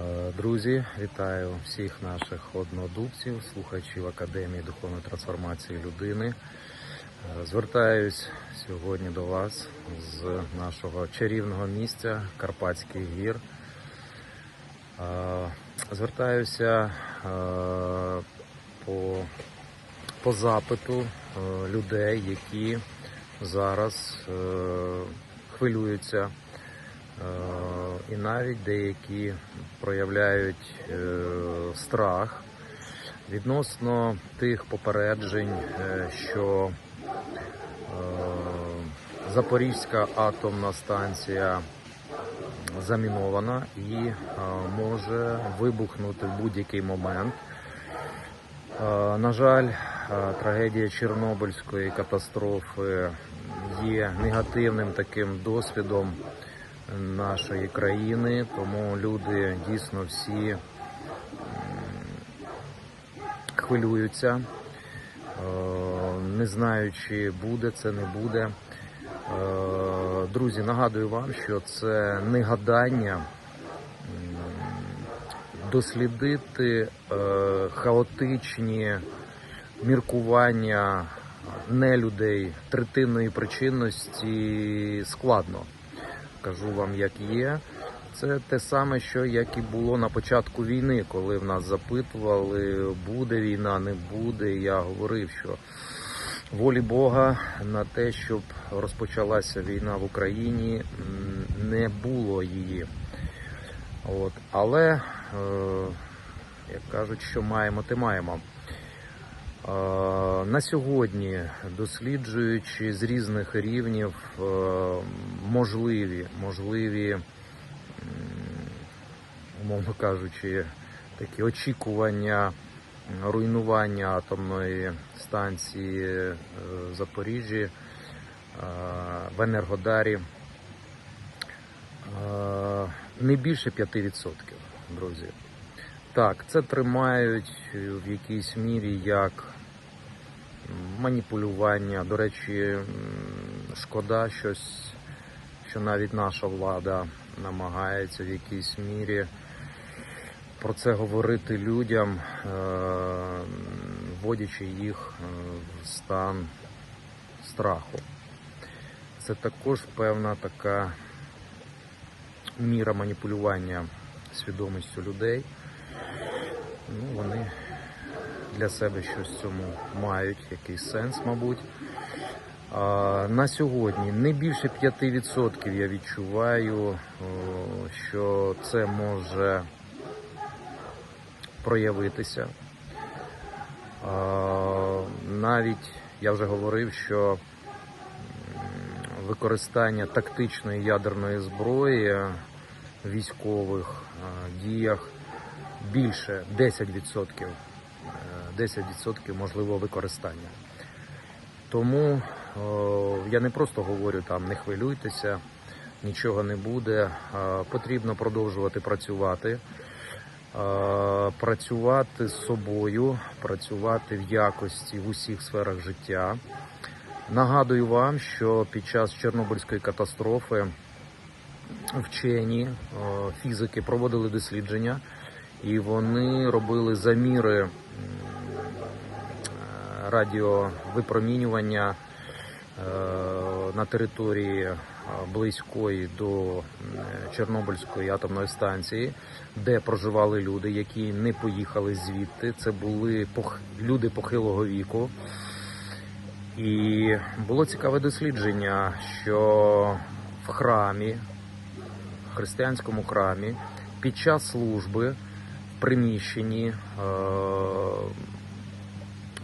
Е, Друзі, вітаю всіх наших однодумців, слухачів Академії духовної трансформації людини. Е, Звертаюсь сьогодні до вас з нашого чарівного місця Карпатських гір. Е, Звертаюся по, по запиту людей, які зараз хвилюються. Е, І навіть деякі проявляють е, страх відносно тих попереджень, е, що Запорізька атомна станція замінована і може вибухнути в будь-який момент. На жаль, трагедія Чорнобильської катастрофи є негативним таким досвідом нашої країни, тому люди дійсно всі хвилюються, е, не знаю, чи буде це, не буде. Е, Друзі, нагадую вам, що це не гадання дослідити е, хаотичні міркування нелюдей третинної причинності складно. Кажу вам, як є. Це те саме, що як і було на початку війни, коли в нас запитували, буде війна, не буде. Я говорив, що волі Бога на те, щоб розпочалася війна в Україні, не було її. От. Але, е, як кажуть, що маємо, те маємо. Е, На сьогодні, досліджуючи з різних рівнів е, можливі, можливі, умовно кажучи, такі очікування руйнування атомної станції е, в Запоріжжі в Енергодарі не більше 5%, друзі. Так, це тримають в якійсь мірі як маніпулювання. До речі, шкода щось, що навіть наша влада намагається в якійсь мірі про це говорити людям, е, вводячи їх е, в стан страху. Це також певна така міра маніпулювання свідомістю людей. Ну, вони для себе щось в цьому мають, якийсь сенс, мабуть. А, на сьогодні не більше 5% я відчуваю, що це може проявитися. А, навіть я вже говорив, що використання тактичної ядерної зброї в військових діях більше 10%, е, 10% можливого використання. Тому о, я не просто говорю там не хвилюйтеся, нічого не буде. А, Потрібно продовжувати працювати, а, працювати з собою, працювати в якості в усіх сферах життя. Нагадую вам, що під час Чорнобильської катастрофи вчені фізики проводили дослідження, і вони робили заміри е, радіовипромінювання е, на території е, близької до Чорнобильської атомної станції, де проживали люди, які не поїхали звідти. Це були люди похилого віку. І було цікаве дослідження, що в храмі, в християнському храмі, під час служби в приміщенні е,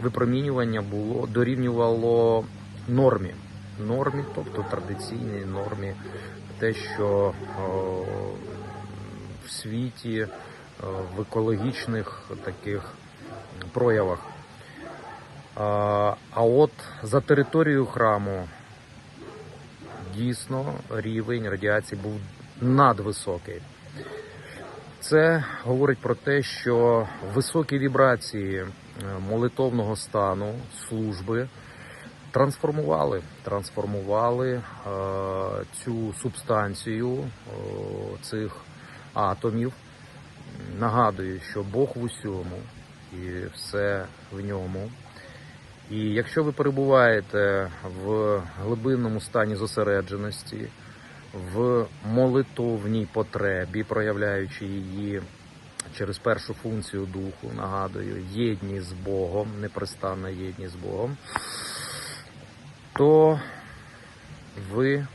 випромінювання було дорівнювало нормі. Нормі, тобто традиційній нормі, те, що е, в світі, е, в екологічних таких проявах. А, а от за територією храму дійсно рівень радіації був надвисокий. Це говорить про те, що високі вібрації молитовного стану служби трансформували, трансформували е, цю субстанцію е, цих атомів Нагадую, що Бог в усьому і все в ньому. І якщо ви перебуваєте в глибинному стані зосередженості, в молитовній потребі, проявляючи її через першу функцію духу, нагадую, єдність з Богом, непрестанна єдність з Богом, то ви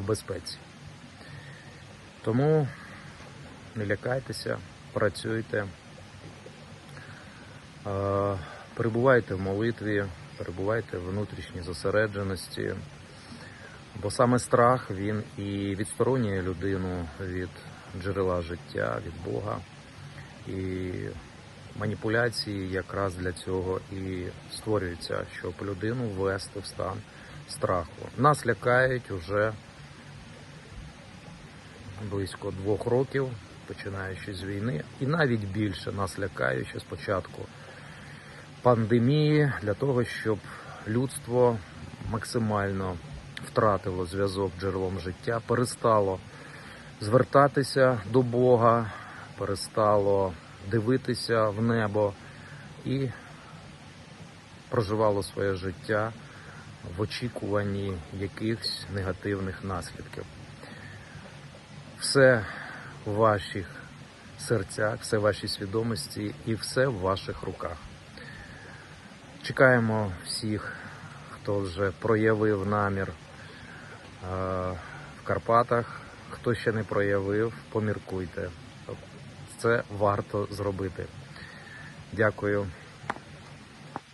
в безпеці. Тому не лякайтеся, працюйте, перебувайте в молитві, перебувайте в внутрішній зосередженості, бо саме страх він і відсторонює людину від джерела життя, від Бога. І маніпуляції якраз для цього і створюються, щоб людину ввести в стан страху. Нас лякають уже близько двох років, починаючи з війни, і навіть більше нас лякають ще спочатку пандемії для того, щоб людство максимально втратило зв'язок джерелом життя, перестало звертатися до Бога, перестало дивитися в небо і проживало своє життя в очікуванні якихось негативних наслідків. Все в ваших серцях, все в вашій свідомості і все в ваших руках. Чекаємо всіх, хто вже проявив намір е, в Карпатах. Хто ще не проявив, поміркуйте. Це варто зробити. Дякую.